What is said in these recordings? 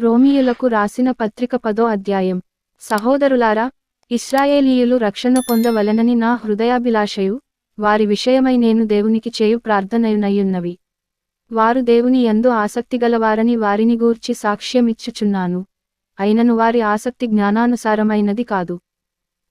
రోమియులకు రాసిన పత్రిక పదో అధ్యాయం. సహోదరులారా ఇస్రాయేలీయులు రక్షణ పొందవలనని నా హృదయాభిలాషయు వారి విషయమై నేను దేవునికి చేయు ప్రార్థనయునయ్యున్నవి. వారు దేవుని యందు ఆసక్తిగలవారని వారిని గూర్చి సాక్ష్యమిచ్చుచున్నాను. అయినను వారి ఆసక్తి జ్ఞానానుసారమైనది కాదు.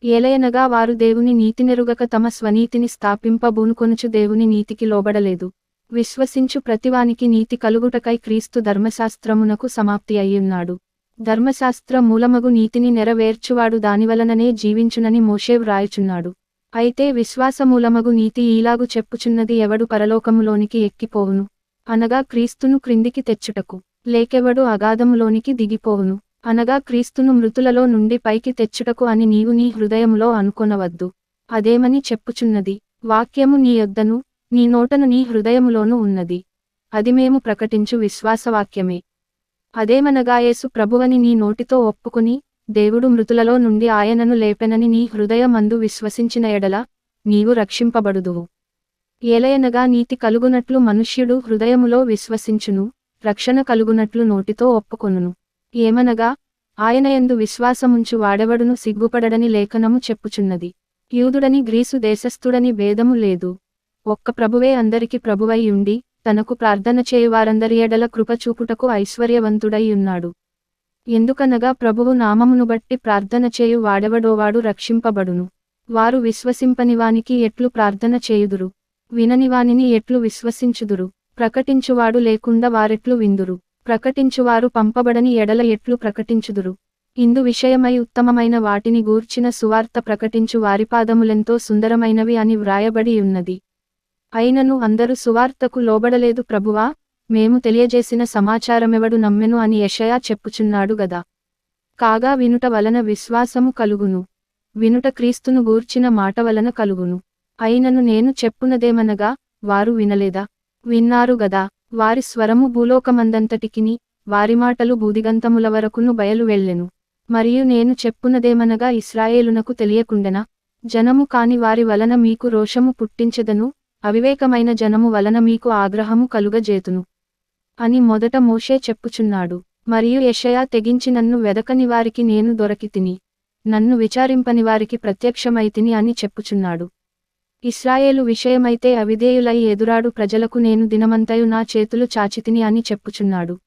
ఏలయనగా వారు దేవుని నీతినెరుగక తమ స్వనీతిని స్థాపింపబూనుకొనుచు దేవుని నీతికి లోబడలేదు. విశ్వసించు ప్రతివానికి నీతి కలుగుటకై క్రీస్తు ధర్మశాస్త్రమునకు సమాప్తి అయ్యున్నాడు. ధర్మశాస్త్ర మూలమగు నీతిని నెరవేర్చువాడు దానివలననే జీవించునని మోషే వ్రాయుచున్నాడు. అయితే విశ్వాసమూలమగు నీతి ఈలాగు చెప్పుచున్నది ఎవడు పరలోకములోనికి ఎక్కిపోవును? అనగా క్రీస్తును క్రిందికి తెచ్చుటకు లేకెవడు అగాధములోనికి దిగిపోవును? అనగా క్రీస్తును మృతులలో నుండి పైకి తెచ్చుటకు అని నీవు నీ హృదయములో అనుకొనవద్దు. అదేమని చెప్పుచున్నది? వాక్యము నీ యొద్దను నీ నోటను నీ హృదయములోనూ ఉన్నది. అది మేము ప్రకటించు విశ్వాసవాక్యమే. అదేమనగా యేసు ప్రభువని నీ నోటితో ఒప్పుకుని దేవుడు మృతులలో నుండి ఆయనను లేపెనని నీ హృదయమందు విశ్వసించిన ఎడల నీవు రక్షింపబడుదువు. ఏలయనగా నీతి కలుగునట్లు మనుష్యుడు హృదయములో విశ్వసించును రక్షణ కలుగునట్లు నోటితో ఒప్పుకొనును. ఏమనగా ఆయనయందు విశ్వాసముంచు వాడెవడును సిగ్గుపడడని లేఖనము చెప్పుచున్నది. యూదుడని గ్రీసు దేశస్థుడని భేదము లేదు. ఒక్క ప్రభువే అందరికి ప్రభువై ఉండి తనకు ప్రార్థన చేయువారందరి ఎడల కృప చూపుటకు ఐశ్వర్యవంతుడై ఉన్నాడు. ఎందుకనగా ప్రభువు నామమును బట్టి ప్రార్థన చేయు వాడెవడోవాడు రక్షింపబడును. వారు విశ్వసింపనివానికి ఎట్లు ప్రార్థన చేయుదురు. విననివానిని ఎట్లు విశ్వసించుదురు. ప్రకటించువాడు లేకుండా వారెట్లు విందురు. ప్రకటించువారు పంపబడని ఎడల ఎట్లు ప్రకటించుదురు. ఇందు విషయమై ఉత్తమమైన వాటిని గూర్చిన సువార్త ప్రకటించు వారి పాదములెంతో సుందరమైనవి అని వ్రాయబడి ఉన్నది. అయినను అందరూ సువార్తకు లోబడలేదు ప్రభువా మేము తెలియజేసిన సమాచారమెవడు నమ్మెను అని యషయా చెప్పుచున్నాడు గదా. కాగా వినుట వలన విశ్వాసము కలుగును. వినుట క్రీస్తును గూర్చిన మాట వలన కలుగును. అయినను నేను చెప్పునదేమనగా వారు వినలేదా? విన్నారు గదా. వారి స్వరము భూలోకమందంతటికిని వారి మాటలు బూదిగంతముల వరకును బయలు వెళ్ళెను. మరియు నేను చెప్పునదేమనగా ఇస్రాయేలునకు తెలియకుండెనా? జనము కాని వారి వలన మీకు రోషము పుట్టించెదను అవివేకమైన జనము వలన మీకు ఆగ్రహము కలుగజేతును. అని మొదట మోషే చెప్పుచున్నాడు. మరియు యషయా తెగించి నన్ను వెదకని వారికి నేను దొరకితిని నన్ను విచారింపని వారికి ప్రత్యక్షమైతిని అని చెప్పుచున్నాడు. ఇస్రాయేలు విషయమైతే అవిధేయులై ఎదురాడు ప్రజలకు నేను దినమంతయు నా చేతులు చాచితిని అని చెప్పుచున్నాడు.